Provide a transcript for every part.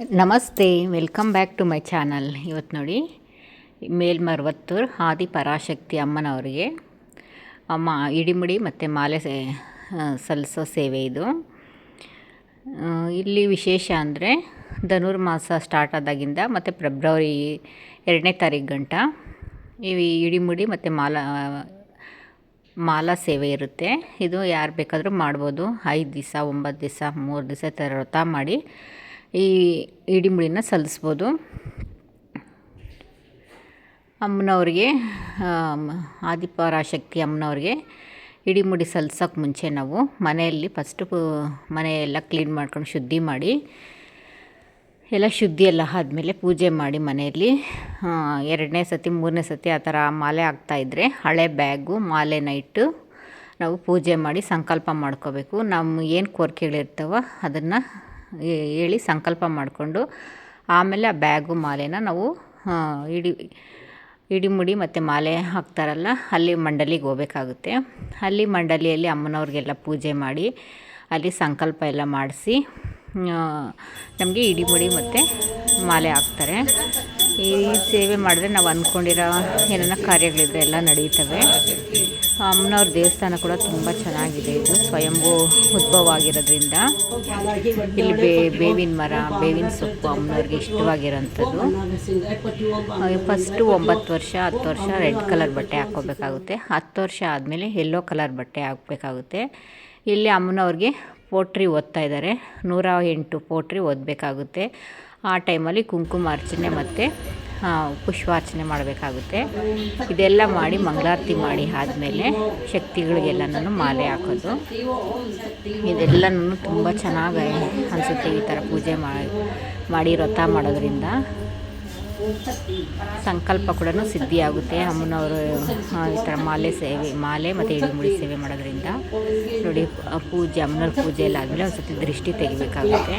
ನಮಸ್ತೆ welcome back to my channel ಇವತ್ತು ನೋಡಿ, ಮೇಲ್ಮರ್ವತ್ತೂರು ಆದಿ ಪರಾಶಕ್ತಿ ಅಮ್ಮನವರಿಗೆ, ಅಮ್ಮ ಇಡಿಮುಡಿ ಮತ್ತು ಮಾಲೆ ಸಲ್ಲಿಸೋ ಸೇವೆ ಇದು. ಇಲ್ಲಿ ವಿಶೇಷ ಅಂದರೆ ಧನುರ್ಮಾಸ ಸ್ಟಾರ್ಟ್ ಆದಾಗಿಂದ ಮತ್ತು ಫೆಬ್ರವರಿ ಎರಡನೇ ತಾರೀಕು ಗಂಟ ಈ ಇಡಿಮುಡಿ ಮತ್ತು ಮಾಲಾ ಮಾಲಾ ಸೇವೆ ಇರುತ್ತೆ. ಇದು ಯಾರು ಬೇಕಾದರೂ ಮಾಡ್ಬೋದು. ಐದು ದಿವಸ, ಒಂಬತ್ತು ದಿವಸ, ಮೂರು ದಿವಸ ಥರ ವ್ರತ ಮಾಡಿ ಈ ಇಡಿಮುಡಿನ ಸಲ್ಲಿಸ್ಬೋದು. ಅಮ್ಮನವ್ರಿಗೆ ಆದಿಪರಾಶಕ್ತಿ ಅಮ್ಮನವ್ರಿಗೆ ಇಡಿಮುಡಿ ಸಲ್ಸೋಕ್ಕೆ ಮುಂಚೆ ನಾವು ಮನೆಯಲ್ಲಿ ಫಸ್ಟು ಮನೆಯೆಲ್ಲ ಕ್ಲೀನ್ ಮಾಡ್ಕೊಂಡು ಶುದ್ಧಿ ಮಾಡಿ, ಎಲ್ಲ ಶುದ್ಧಿ ಎಲ್ಲ ಆದಮೇಲೆ ಪೂಜೆ ಮಾಡಿ ಮನೆಯಲ್ಲಿ ಎರಡನೇ ಸತಿ, ಮೂರನೇ ಸತಿ ಆ ಥರ ಮಾಲೆ ಹಾಕ್ತಾಯಿದ್ರೆ ಹಳೆ ಬ್ಯಾಗು, ಮಾಲೆನ ಇಟ್ಟು ನಾವು ಪೂಜೆ ಮಾಡಿ ಸಂಕಲ್ಪ ಮಾಡ್ಕೋಬೇಕು. ನಮ್ಮ ಏನು ಕೋರಿಕೆಗಳಿರ್ತಾವೋ ಅದನ್ನು ಹೇಳಿ ಸಂಕಲ್ಪ ಮಾಡಿಕೊಂಡು ಆಮೇಲೆ ಆ ಬ್ಯಾಗು ಮಾಲೆನ ನಾವು ಇಡಿ ಇಡಿಮುಡಿ ಮತ್ತು ಮಾಲೆ ಹಾಕ್ತಾರಲ್ಲ, ಅಲ್ಲಿ ಮಂಡಲಿಗೆ ಹೋಗ್ಬೇಕಾಗುತ್ತೆ. ಅಲ್ಲಿ ಮಂಡಲಿಯಲ್ಲಿ ಅಮ್ಮನವ್ರಿಗೆಲ್ಲ ಪೂಜೆ ಮಾಡಿ, ಅಲ್ಲಿ ಸಂಕಲ್ಪ ಎಲ್ಲ ಮಾಡಿಸಿ ನಮಗೆ ಇಡಿಮುಡಿ ಮತ್ತು ಮಾಲೆ ಹಾಕ್ತಾರೆ. ಈ ಸೇವೆ ಮಾಡಿದ್ರೆ ನಾವು ಅಂದ್ಕೊಂಡಿರೋ ಏನೇನೋ ಕಾರ್ಯಗಳಿದ್ರೆ ಎಲ್ಲ ನಡೀತವೆ. ಅಮ್ಮನವ್ರ ದೇವಸ್ಥಾನ ಕೂಡ ತುಂಬ ಚೆನ್ನಾಗಿದೆ. ಇದು ಸ್ವಯಂಭೂ ಉದ್ಭವ ಆಗಿರೋದ್ರಿಂದ ಇಲ್ಲಿ ಬೇ ಬೇವಿನ ಮರ, ಬೇವಿನ ಸೊಪ್ಪು ಅಮ್ಮನವ್ರಿಗೆ ಇಷ್ಟವಾಗಿರೋಂಥದ್ದು. ಫಸ್ಟು ಒಂಬತ್ತು ವರ್ಷ, ಹತ್ತು ವರ್ಷ ರೆಡ್ ಕಲರ್ ಬಟ್ಟೆ ಹಾಕ್ಕೋಬೇಕಾಗುತ್ತೆ. ಹತ್ತು ವರ್ಷ ಆದಮೇಲೆ ಯೆಲ್ಲೋ ಕಲರ್ ಬಟ್ಟೆ ಹಾಕಬೇಕಾಗುತ್ತೆ. ಇಲ್ಲಿ ಅಮ್ಮನವ್ರಿಗೆ ಪೋಟ್ರಿ ಓದ್ತಾ ಇದ್ದಾರೆ. ನೂರ ಎಂಟು ಪೋಟ್ರಿ ಓದಬೇಕಾಗುತ್ತೆ. ಆ ಟೈಮಲ್ಲಿ ಕುಂಕುಮಾರ್ಚನೆ ಮತ್ತು ಪುಷ್ಪಾರ್ಚನೆ ಮಾಡಬೇಕಾಗುತ್ತೆ. ಇದೆಲ್ಲ ಮಾಡಿ ಮಂಗಳಾರತಿ ಮಾಡಿ ಆದಮೇಲೆ ಶಕ್ತಿಗಳಿಗೆಲ್ಲನೂ ಮಾಲೆ ಹಾಕೋದು. ಇದೆಲ್ಲನೂ ತುಂಬ ಚೆನ್ನಾಗಿ ಅನಿಸುತ್ತೆ ಈ ಥರ ಪೂಜೆ ಮಾಡಿ ವ್ರತ ಮಾಡೋದ್ರಿಂದ. ಸಂಕಲ್ಪ ಕೂಡ ಸಿದ್ಧಿಯಾಗುತ್ತೆ. ಅಮ್ಮನವರು ಈ ಥರ ಮಾಲೆ ಸೇವೆ, ಮಾಲೆ ಮತ್ತು ಇಡಿಮುಡಿ ಸೇವೆ ಮಾಡೋದ್ರಿಂದ. ನೋಡಿ, ಪೂಜೆ, ಅಮ್ಮನವ್ರ ಪೂಜೆ ಎಲ್ಲ ಆದಮೇಲೆ ಒಂದು ಸತಿ ದೃಷ್ಟಿ ತೆಗಿಬೇಕಾಗುತ್ತೆ.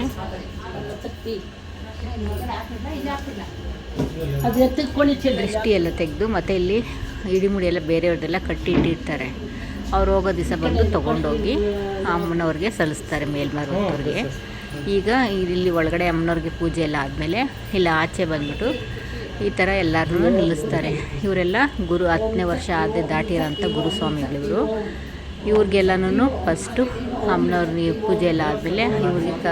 ದೃಷ್ಟಿ ಎಲ್ಲ ತೆಗೆದು ಮತ್ತು ಇಲ್ಲಿ ಇಡಿಮುಡಿ ಎಲ್ಲ ಬೇರೆಯವ್ರದ್ದೆಲ್ಲ ಕಟ್ಟಿ ಇಟ್ಟಿರ್ತಾರೆ ಅವ್ರು ಹೋಗೋ ದಿವಸ ಬಂದು ತೊಗೊಂಡೋಗಿ ಅಮ್ಮನವ್ರಿಗೆ ಸಲ್ಲಿಸ್ತಾರೆ ಮೇಲ್ಮರವ್ರಿಗೆ ಈಗ ಇಲ್ಲಿ ಒಳಗಡೆ ಅಮ್ಮನವ್ರಿಗೆ ಪೂಜೆ ಎಲ್ಲ ಆದಮೇಲೆ ಇಲ್ಲ ಆಚೆ ಬಂದ್ಬಿಟ್ಟು ಈ ಥರ ಎಲ್ಲರನ್ನೂ ನಿಲ್ಲಿಸ್ತಾರೆ. ಇವರೆಲ್ಲ ಗುರು ಹತ್ತನೇ ವರ್ಷ ಆದ ದಾಟಿರೋಂಥ ಗುರುಸ್ವಾಮಿಗಳಿವರು. ಇವ್ರಿಗೆಲ್ಲನೂ ಫಸ್ಟು ಅಮ್ಮನವ್ರಿಗೆ ನೀವು ಪೂಜೆ ಎಲ್ಲ ಆದಮೇಲೆ ಇವ್ರಿಗೆ ಕ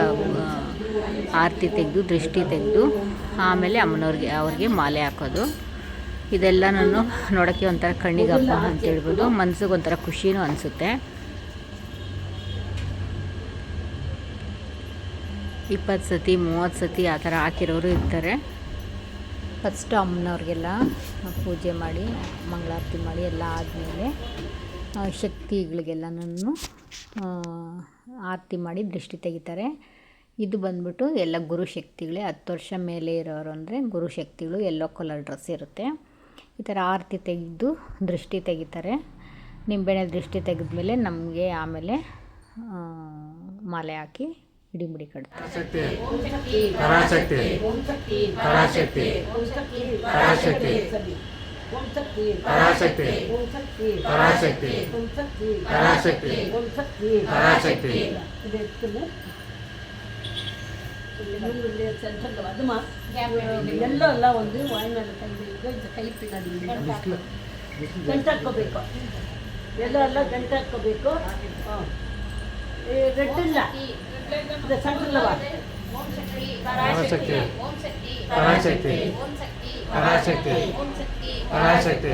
ಆರತಿ ತೆಗೆದು, ದೃಷ್ಟಿ ತೆಗೆದು, ಆಮೇಲೆ ಅಮ್ಮನವ್ರಿಗೆ, ಅವ್ರಿಗೆ ಮಾಲೆ ಹಾಕೋದು. ಇದೆಲ್ಲನೂ ನೋಡೋಕ್ಕೆ ಒಂಥರ ಕಣ್ಣಿಗೆ ಹಬ್ಬ ಅಂತ ಹೇಳ್ಬೋದು. ಮನ್ಸಿಗೆ ಒಂಥರ ಖುಷಿನೂ ಅನಿಸುತ್ತೆ. ಇಪ್ಪತ್ತು ಸತಿ, ಮೂವತ್ತು ಸತಿ ಆ ಥರ ಹಾಕಿರೋರು ಇರ್ತಾರೆ. ಫಸ್ಟು ಅಮ್ಮನವ್ರಿಗೆಲ್ಲ ಪೂಜೆ ಮಾಡಿ, ಮಂಗಳಾರತಿ ಮಾಡಿ ಎಲ್ಲ ಆದಮೇಲೆ ಶಕ್ತಿಗಳಿಗೆಲ್ಲನೂ ಆರತಿ ಮಾಡಿ ದೃಷ್ಟಿ ತೆಗಿತಾರೆ. ಇದು ಬಂದ್ಬಿಟ್ಟು ಎಲ್ಲ ಗುರು ಶಕ್ತಿಗಳೇ. ಹತ್ತು ವರ್ಷ ಮೇಲೆ ಇರೋರು ಅಂದರೆ ಗುರು ಶಕ್ತಿಗಳು ಎಲ್ಲೋ ಕಲರ್ ಡ್ರೆಸ್ ಇರುತ್ತೆ. ಈ ಥರ ಆರತಿ ತೆಗೆದು ದೃಷ್ಟಿ ತೆಗಿತಾರೆ. ನಿಂಬೆಣ್ಣೆ ದೃಷ್ಟಿ ತೆಗೆದ್ಮೇಲೆ ನಮಗೆ ಆಮೇಲೆ ಮಾಲೆ ಹಾಕಿ ಇಡಿಮಿಡಿ ಕಟ್ತಾರೆ. ಪರಾಶಕ್ತಿ ಪರಾಶಕ್ತಿ ಪರಾಶಕ್ತಿ ಎಲ್ಲ அதுமா ಅಲ್ಲ ಒಂದು ವಾಯ್ನಾಡು ಕೈ ಈಗ ಇದು ಕೈ ಪಿನ್ನೋದು ಅಲ್ಲ ರೆಡ್ ಇಲ್ಲ. ಸೆಂಟ್ರಲ್ ಅವ ಪರಾಶಕ್ತಿ. ಪರಾಶಕ್ತಿ. ಪರಾಶಕ್ತಿ. ಪರಾಶಕ್ತಿ.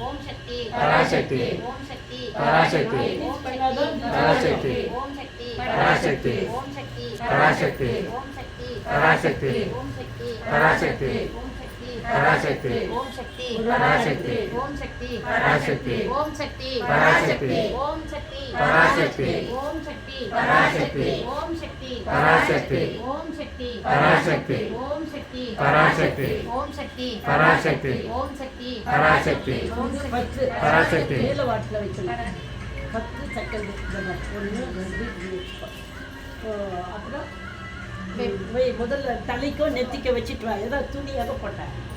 ओम शक्ति। पराशक्ति। ओम शक्ति। पराशक्ति। ओम पराशक्ति। ओम शक्ति। पराशक्ति। ओम शक्ति। पराशक्ति। ओम शक्ति। पराशक्ति। ओम शक्ति। पराशक्ति। பராசக்தி ஓம் சக்தி பராசக்தி ஓம் சக்தி பராசக்தி ஓம் சக்தி பராசக்தி ஓம் சக்தி பராசக்தி ஓம் சக்தி பராசக்தி ஓம் சக்தி பராசக்தி ஓம் சக்தி பராசக்தி ஓம் சக்தி பராசக்தி ஓம் சக்தி பராசக்தி ஓம் சக்தி பராசக்தி ஓம் பராசக்தி பராசக்தி ஓம் சக்தி பராசக்தி ஓம் சக்தி பராசக்தி ஓம் சக்தி பராசக்தி ஓம்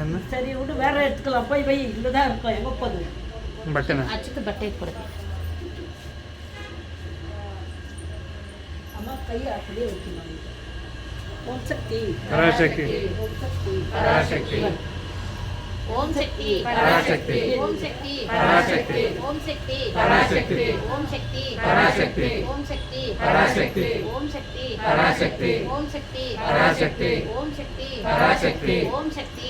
என்ன ಸರಿ ಹುಡು ಬೇರೆ ಎತ್ಕೊಳಪ್ಪ ಇವ ಇಲ್ಲದ ಇರ್ಕೊ ಹೆಂಗಪ್ಪದು ಬಟ್ಟೆನ ಅಚ್ಚಕ್ಕೆ ಬಟ್ಟೆ ಇಟ್ಕೊಡ್ತೀನಿ ಅಮ್ಮ ಕೈ ಆ ಕಡೆ ಹೋಗ್ತೀನಿ ನಾನು. ಓಂ ಶಕ್ತಿ ಪರಾಶಕ್ತಿ ಓಂ ಶಕ್ತಿ ಪರಾಶಕ್ತಿ ஓம் சக்தி பராசக்தி ஓம் சக்தி பராசக்தி ஓம் சக்தி பராசக்தி ஓம் சக்தி பராசக்தி ஓம் சக்தி பராசக்தி ஓம் சக்தி பராசக்தி ஓம் சக்தி பராசக்தி ஓம் சக்தி பராசக்தி ஓம் சக்தி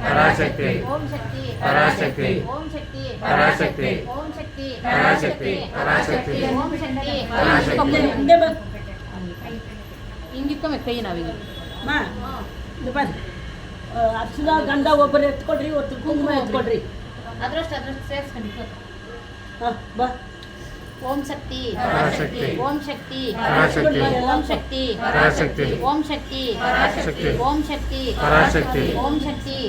पराशक्ति पराशक्ति पराशक्ति पराशक्ति पराशक्ति ಹಿಂಗಿತ್ತಮ್ಮ ಕೈ ನಾವೀಗ ಅಪ್ಸಲ ಗಂಡ ಒಬ್ಬರು ಎತ್ಕೊಡ್ರಿ ಒತ್ತು ಕುಂಕುಮ ಎತ್ಕೊಡ್ರಿ ಅದ್ರಷ್ಟು ಅದ್ರಷ್ಟು ಸೇರಿಸ್ಕೊಂಡು ಬಾ ओम शक्ति पराशक्ति ओम शक्ति पराशक्ति ओम शक्ति पराशक्ति ओम शक्ति पराशक्ति ओम शक्ति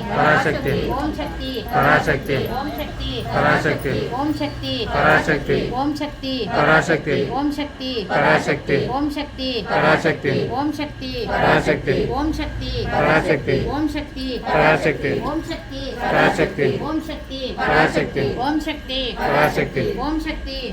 पराशक्ति ओम शक्ति पराशक्ति ओम शक्ति पराशक्ति ओम शक्ति पराशक्ति ओम शक्ति पराशक्ति ओम शक्ति पराशक्ति ओम शक्ति पराशक्ति शक्ति ओम शक्ति पराशक्ति ओम शक्ति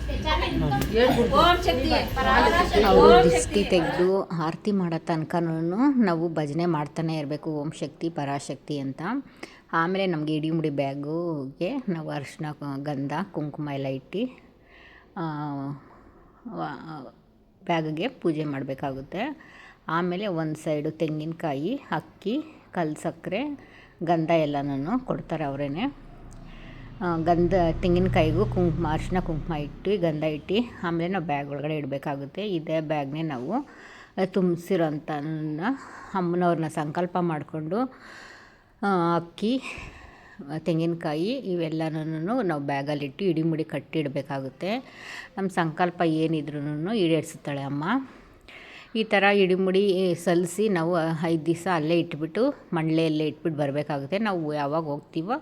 ಅವರು ದೃಷ್ಟಿ ತೆಗೆದು ಆರತಿ ಮಾಡೋ ತನಕನೂ ನಾವು ಭಜನೆ ಮಾಡ್ತಾನೆ ಇರಬೇಕು ಓಂ ಶಕ್ತಿ ಪರಾಶಕ್ತಿ ಅಂತ. ಆಮೇಲೆ ನಮಗೆ ಇಡಿ ಮುಡಿ ಬ್ಯಾಗುಗೆ ನಾವು ಅರಿಶಿನ ಗಂಧ ಕುಂಕುಮ ಎಲ್ಲ ಇಟ್ಟು ಬ್ಯಾಗಿಗೆ ಪೂಜೆ ಮಾಡಬೇಕಾಗುತ್ತೆ. ಆಮೇಲೆ ಒಂದು ಸೈಡು ತೆಂಗಿನಕಾಯಿ ಅಕ್ಕಿ ಕಲ್ಲು ಸಕ್ಕರೆ ಗಂಧ ಎಲ್ಲನೂ ಕೊಡ್ತಾರೆ ಅವರೇ ಆ, ಗಂಧ ತೆಂಗಿನಕಾಯಿಗೂ ಕುಂಕುಮ, ಅರಿಶಿನ ಕುಂಕುಮ ಇಟ್ಟು, ಗಂಧ ಇಟ್ಟು, ಆಮೇಲೆ ನಾವು ಬ್ಯಾಗ್ ಒಳಗಡೆ ಇಡಬೇಕಾಗುತ್ತೆ. ಇದೇ ಬ್ಯಾಗ್ನೇ ನಾವು ತುಂಬಿಸಿರೋಂಥ ಅಮ್ಮನವ್ರನ್ನ ಸಂಕಲ್ಪ ಮಾಡಿಕೊಂಡು ಅಕ್ಕಿ ತೆಂಗಿನಕಾಯಿ ಇವೆಲ್ಲನೂ ನಾವು ಬ್ಯಾಗಲ್ಲಿಟ್ಟು ಇಡಿ ಮುಡಿ ಕಟ್ಟಿ ಇಡಬೇಕಾಗುತ್ತೆ. ನಮ್ಮ ಸಂಕಲ್ಪ ಏನಿದ್ರೂ ಈಡೇರಿಸುತ್ತಾಳೆ ಅಮ್ಮ. ಈ ಥರ ಇಡಿಮುಡಿ ಸಲ್ಲಿಸಿ ನಾವು ಐದು ದಿವಸ ಅಲ್ಲೇ ಇಟ್ಬಿಟ್ಟು ಮಂಡಳೆಯಲ್ಲೇ ಇಟ್ಬಿಟ್ಟು ಬರಬೇಕಾಗುತ್ತೆ. ನಾವು ಯಾವಾಗ ಹೋಗ್ತೀವೋ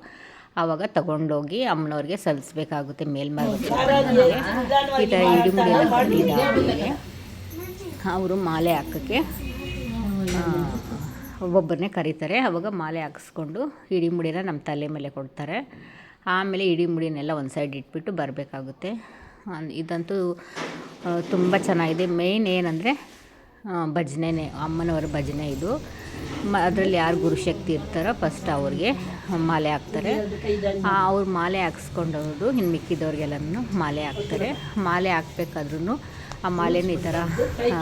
ಆವಾಗ ತಗೊಂಡೋಗಿ ಅಮ್ಮನವ್ರಿಗೆ ಸಲ್ಲಿಸ್ಬೇಕಾಗುತ್ತೆ ಈ ಥರ ಕಟ್ಟಿದ್ದಾದ್ಮೇಲೆ ಅವರು ಮಾಲೆ ಹಾಕೋಕ್ಕೆ ಒಬ್ಬೊಬ್ಬರನ್ನೇ ಕರೀತಾರೆ. ಆವಾಗ ಮಾಲೆ ಹಾಕಿಸ್ಕೊಂಡು ಇಡೀ ಮುಡಿನ ನಮ್ಮ ತಲೆ ಮೇಲೆ ಕೊಡ್ತಾರೆ. ಆಮೇಲೆ ಇಡೀ ಮುಡಿನೆಲ್ಲ ಒಂದು ಸೈಡ್ ಇಟ್ಬಿಟ್ಟು ಬರಬೇಕಾಗುತ್ತೆ. ಇದಂತೂ ತುಂಬ ಚೆನ್ನಾಗಿದೆ. ಮೇಯ್ನ್ ಏನಂದರೆ ಭಜನೆನೇ ಅಮ್ಮನವರ ಭಜನೆ ಇದು. ಮ ಅದರಲ್ಲಿ ಯಾರು ಗುರುಶಕ್ತಿ ಇರ್ತಾರೋ ಫಸ್ಟ್ ಅವ್ರಿಗೆ ಮಾಲೆ ಹಾಕ್ತಾರೆ. ಅವ್ರು ಮಾಲೆ ಹಾಕ್ಸ್ಕೊಂಡವ್ರು ಇನ್ನು ಮಿಕ್ಕಿದವ್ರಿಗೆಲ್ಲನೂ ಮಾಲೆ ಹಾಕ್ತಾರೆ. ಮಾಲೆ ಹಾಕ್ಬೇಕಾದ್ರೂ ಆ ಮಾಲೆನ ಈ ಥರ ಆ,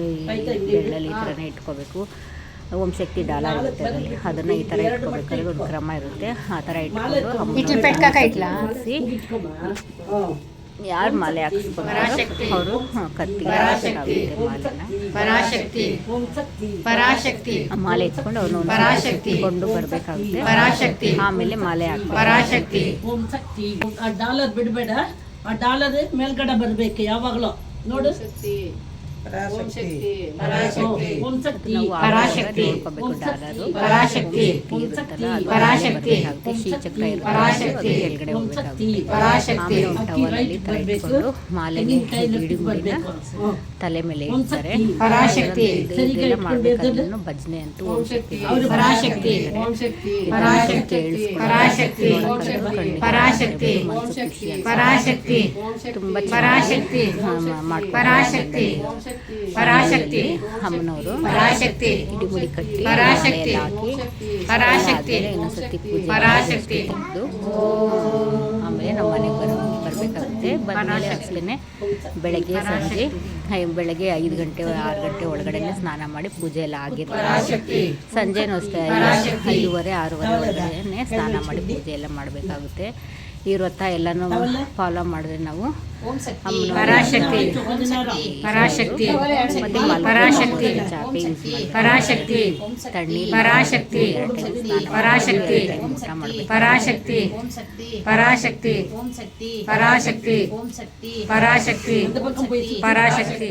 ಈ ಥರನೇ ಇಟ್ಕೋಬೇಕು. ಓಂ ಶಕ್ತಿ ಡಾಲ ಇರುತ್ತೆ ಅದರಲ್ಲಿ. ಅದನ್ನು ಈ ಥರ ಇಟ್ಕೋಬೇಕಾದ್ರೆ ಒಂದು ಕ್ರಮ ಇರುತ್ತೆ. ಆ ಥರ ಇಟ್ಕೊಂಡು ಯಾರು ಮಾಲೆ ಹಾಕಿಸ್ಕೊಂತಾರೋ ಅವರು ಕತ್ತಿಗೆ ಹಾಕಬೇಕಾಗುತ್ತೆ ಮಾಲೆನ. ಪರಾಶಕ್ತಿ. ಮಾಲೆ ಇಟ್ಕೊಂಡು ಅವನು ಪರಾಶಕ್ತಿ. ಕೊಂಡು ಬರಬೇಕಾಗುತ್ತೆ. ಪರಾಶಕ್ತಿ. ಆಮೇಲೆ ಮಾಲೆ ಹಾಕಿ ಪರಾಶಕ್ತಿ. ಓಂ ಶಕ್ತಿ ಆ ಡಾಲರ್ ಬಿಡಬೇಡ. ಆ ಡಾಲರ್ ಮೇಲ್ಗಡೆ ಬರಬೇಕು ಯಾವಾಗಲೂ. ನೋಡು. ಶಕ್ತಿ ನಾವು ಪರಾಶಕ್ತಿ. ನೋಡ್ಕೋಬೇಕು ಡಾಲರು ಪರಾಶಕ್ತಿ. ಇರುತ್ತಲ್ಲ ಅದು ಪರಾಶಕ್ತಿ. ಬರಬೇಕಾಗುತ್ತೆ. ಶ್ರೀಚಕ್ರ ಇರುತ್ತೆ ಪರಾಶಕ್ತಿ. ಅದು ಕೆಳಗಡೆ ಓಂ ಶಕ್ತಿ ಹೋಗ್ಬೇಕಾಗುತ್ತೆ ಪರಾಶಕ್ತಿ. ಆಮೇಲೆ ಒಂದು ಟವಲಲ್ಲಿ ಈ ಥರ ಇಟ್ಕೊಂಡು ಮಾಲೆಗೆ ಇಡೀ ಮುಡಿನ ತಲೆ ಮೇಲೆ ಓಂ ಇಡ್ತಾರೆ ಶಕ್ತಿ. ಪರಾಶಕ್ತಿ. ಇದು- ಇದೆಲ್ಲ ಮಾಡ್ಬೇಕಾದ್ರೂ ಭಜನೆ ಅಂತೂ ಓಂ ಶಕ್ತಿ ಅವ್ರು ಪರಾಶಕ್ತಿ. ಪರಾಶಕ್ತಿ. ಪರಾಶಕ್ತಿ. ಪರಾಶಕ್ತಿ. ಪರಾಶಕ್ತಿ ತುಂಬ ಪರಾಶಕ್ತಿ. ಪರಾಶಕ್ತಿ. ಪರಾಶಕ್ತಿ. ಅಮ್ಮನವರು ಪರಾಶಕ್ತಿ. ಇಡೀ ಕಟ್ಟಿ ಪರಾಶಕ್ತಿ. ಹಾಕಿ ಪರಾಶಕ್ತಿ. ಇನ್ನೊಂದ್ಸತಿ ಪೂಜೆ ಪರಾಶಕ್ತಿ. ತೆಗ್ದು ಆಮೇಲೆ ನಮ್ಮ ಮನೆಗೆ ಬರ ಬರಬೇಕಾಗುತ್ತೆ. ಬಂದಮೇಲೆ ಅಷ್ಟೇ ಬೆಳಗ್ಗೆ ಸಂಜೆ ಐ- ಬೆಳಗ್ಗೆ ಐದು ಗಂಟೆ ಆರು ಗಂಟೆ ಒಳಗಡೆನೆ ಸ್ನಾನ ಮಾಡಿ ಪೂಜೆ ಎಲ್ಲ ಆಗಿರ್ತಾರೆ ಸಂಜೆನೂ ಅಷ್ಟೇ ಐದು- ಐದೂವರೆ ಆರೂವರೆ ಒಳಗಡೆ ಸ್ನಾನ ಮಾಡಿ ಪೂಜೆ ಎಲ್ಲ ಮಾಡಬೇಕಾಗುತ್ತೆ. ಈ ವ್ರತ ಎಲ್ಲನೂ ಫಾಲೋ ಮಾಡಿದ್ರೆ ನಾವು ಪರಾಶಕ್ತಿ. ಪರಾಶಕ್ತಿ. ಪರಾಶಕ್ತಿ. ಪರಾಶಕ್ತಿ. ತಣ್ಣಿ ಪರಾಶಕ್ತಿ. ಪರಾಶಕ್ತಿ. ಪರಾಶಕ್ತಿ. ಪರಾಶಕ್ತಿ. ಪರಾಶಕ್ತಿ. ಪರಾಶಕ್ತಿ. ಪರಾಶಕ್ತಿ.